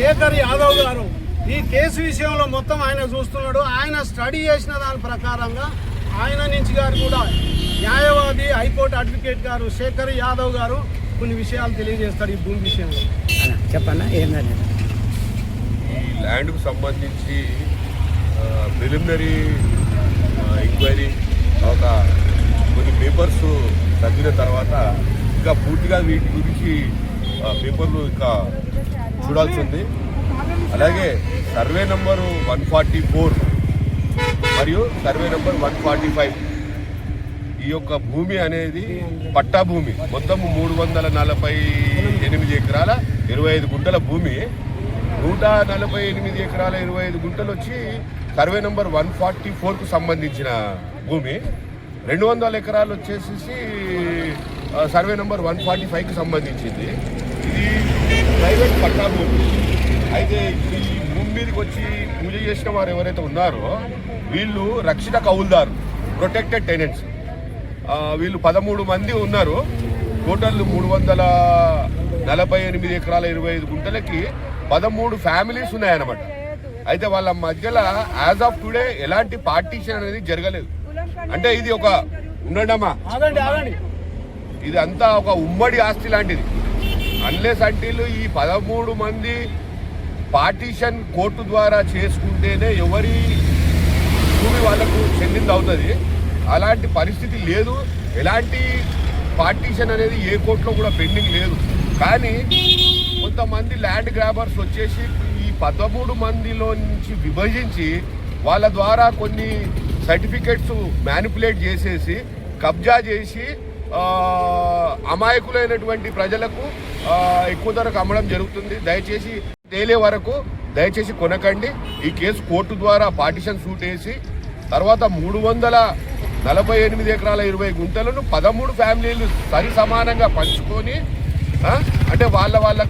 శేఖర్ యాదవ్ గారు. ఈ కేసు విషయంలో మొత్తం ఆయన చూస్తున్నాడు. ఆయన స్టడీ చేసిన దాని ప్రకారంగా ఆయన నుంచి గారు కూడా న్యాయవాది హైకోర్టు అడ్వకేట్ గారు శేఖర్ యాదవ్ గారు కొన్ని విషయాలు తెలియజేస్తారు ఈ భూమి విషయంలో. చెప్పన్నా ఏందని ఈ ల్యాండ్కు సంబంధించి ప్రిలిమినరీ ఎంక్వైరీ ఒక కొన్ని పేపర్స్ చదివిన తర్వాత ఇంకా పూర్తిగా వీటి గురించి పేపర్లు ఇంకా చూడాల్సి ఉంది అలాగే survey number one forty four మరియు survey number one forty five. ఈ యొక్క భూమి అనేది పట్టా భూమి మొత్తం మూడు వందల నలభై ఎనిమిది ఎకరాల ఇరవై ఐదు గుంటల భూమి. నూట నలభై ఎనిమిది ఎకరాల ఇరవై ఐదు గుంటలు వచ్చి సర్వే నెంబర్ వన్ ఫార్టీ ఫోర్కు సంబంధించిన భూమి. రెండు వందల ఎకరాలు వచ్చేసి సర్వే నెంబర్ వన్ ఫార్టీ ఫైవ్కి సంబంధించింది. ఇది ప్రైవేట్ పట్టా భూమి అయితే ఈ భూమి మీదకి వచ్చి పూజ చేసిన వారు ఎవరైతే ఉన్నారో వీళ్ళు రక్షిత కౌలుదారు ప్రొటెక్టెడ్ టెనెంట్స్ వీళ్ళు పదమూడు మంది ఉన్నారు. టోటల్ మూడు వందల నలభై ఎనిమిది ఎకరాల ఇరవై ఐదు గుంటలకి పదమూడు ఫ్యామిలీస్ ఉన్నాయన్నమాట. అయితే వాళ్ళ మధ్యలో యాజ్ ఆఫ్ టుడే ఎలాంటి పార్టీషన్ అనేది జరగలేదు. అంటే ఇది ఒక ఉండడమా? ఆగండి ఆగండి. ఇది అంతా ఒక ఉమ్మడి ఆస్తి లాంటిది. అన్లెస్ అంటీలు ఈ పదమూడు మంది పార్టీషన్ కోర్టు ద్వారా చేసుకుంటేనే ఎవరి భూమి వాళ్ళకు చెందింది అవుతుంది. అలాంటి పరిస్థితి లేదు. ఎలాంటి పార్టీషన్ అనేది ఏ కోర్టులో కూడా పెండింగ్ లేదు. కానీ కొంతమంది ల్యాండ్ గ్రాబర్స్ వచ్చేసి ఈ పదమూడు మందిలో నుంచి విభజించి వాళ్ళ ద్వారా కొన్ని సర్టిఫికెట్స్ మ్యానిపులేట్ చేసేసి కబ్జా చేసి అమాయకులైనటువంటి ప్రజలకు ఎక్కువ ధరకు అమ్మడం జరుగుతుంది. దయచేసి తేలే వరకు దయచేసి కొనకండి. ఈ కేసు కోర్టు ద్వారా పార్టిషన్ సూట్ వేసి తర్వాత మూడు వందల నలభై ఎనిమిది ఎకరాల ఇరవై గుంటలను పదమూడు ఫ్యామిలీలు సరి సమానంగా పంచుకొని అంటే వాళ్ళ వాళ్ళ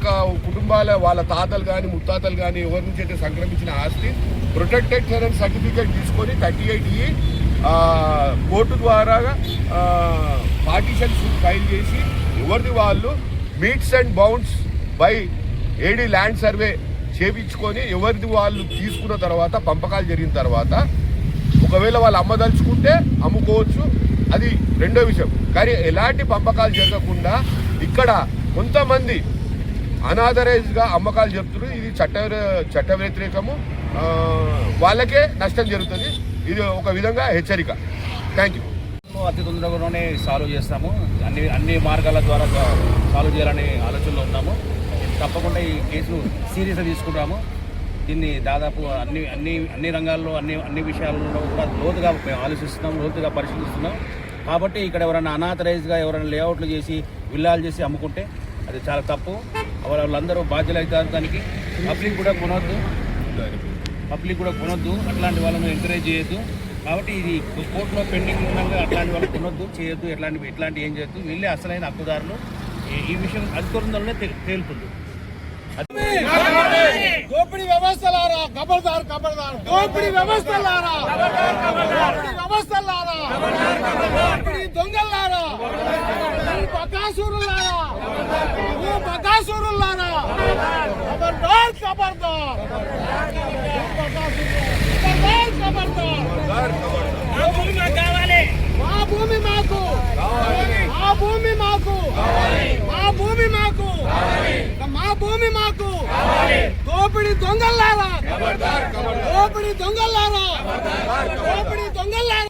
కుటుంబాల వాళ్ళ తాతలు కానీ ముత్తాతలు కానీ ఎవరి నుంచి అయితే సంక్రమించిన ఆస్తి ప్రొటెక్టెడ్ టెనెంట్ సర్టిఫికేట్ తీసుకొని థర్టీ ఎయిట్ ఈ కోర్టు ద్వారా పార్టీషన్ ఫైల్ చేసి ఎవరిది వాళ్ళు metes and bounds by AD land survey చేపించుకొని ఎవరిది వాళ్ళు తీసుకున్న తర్వాత పంపకాలు జరిగిన తర్వాత ఒకవేళ వాళ్ళు అమ్మదలుచుకుంటే అమ్ముకోవచ్చు. అది రెండో విషయం. కానీ ఎలాంటి పంపకాలు జరగకుండా ఇక్కడ కొంతమంది అనాథరైజ్గా అమ్మకాలు చెప్తున్నారు. ఇది చట్ట చట్ట వ్యతిరేకము. వాళ్ళకే నష్టం జరుగుతుంది. ఇది ఒక విధంగా హెచ్చరిక. థ్యాంక్ యూ అతి తొందరగానే సాల్వ్ చేస్తాము. అన్ని అన్ని మార్గాల ద్వారా సాల్వ్ చేయాలనే ఆలోచనలో ఉన్నాము. తప్పకుండా ఈ కేసును సీరియస్గా తీసుకుంటాము. దీన్ని దాదాపు అన్ని అన్ని అన్ని రంగాల్లో అన్ని అన్ని విషయాల్లో కూడా లోతుగా మేము ఆలోచిస్తున్నాం లోతుగా పరిశీలిస్తున్నాం. కాబట్టి ఇక్కడ ఎవరైనా అనాథరైజ్గా ఎవరైనా లేఅవుట్లు చేసి విల్లాలు చేసి అమ్ముకుంటే అది చాలా తప్పు. వాళ్ళందరూ బాధ్యులు అవుతారు దానికి. పబ్లిక్ కూడా కొనవద్దు పబ్లిక్ కూడా కొనొద్దు అట్లాంటి వాళ్ళని ఎంకరేజ్ చేయొద్దు. కాబట్టి ఇది కోర్టులో పెండింగ్ ఉండగా అట్లాంటి వాళ్ళు కొనొద్దు చేయొద్దు ఎట్లాంటి ఇట్లాంటి ఏం చేయొద్దు. వీళ్ళే అసలైన హక్కుదారులు. ఈ- విషయం అధికారులనే తేలుతుంది. దోపిడీ వ్యవస్థలారా? కబర్దార్ కబర్దార్ దోపిడీ వ్యవస్థలారా? దోపిడీ వ్యవస్థలారా? దోపిడీ దొంగలారా బకాసురులారా బకాసురులారా భూమి మాకు మా భూమి మాకు. మా భూమి మాకు మా భూమి మాకు మా భూమి మాకు దోపిడి దొంగలారా దోపిడి దొంగలారా దోపిడి దొంగలారా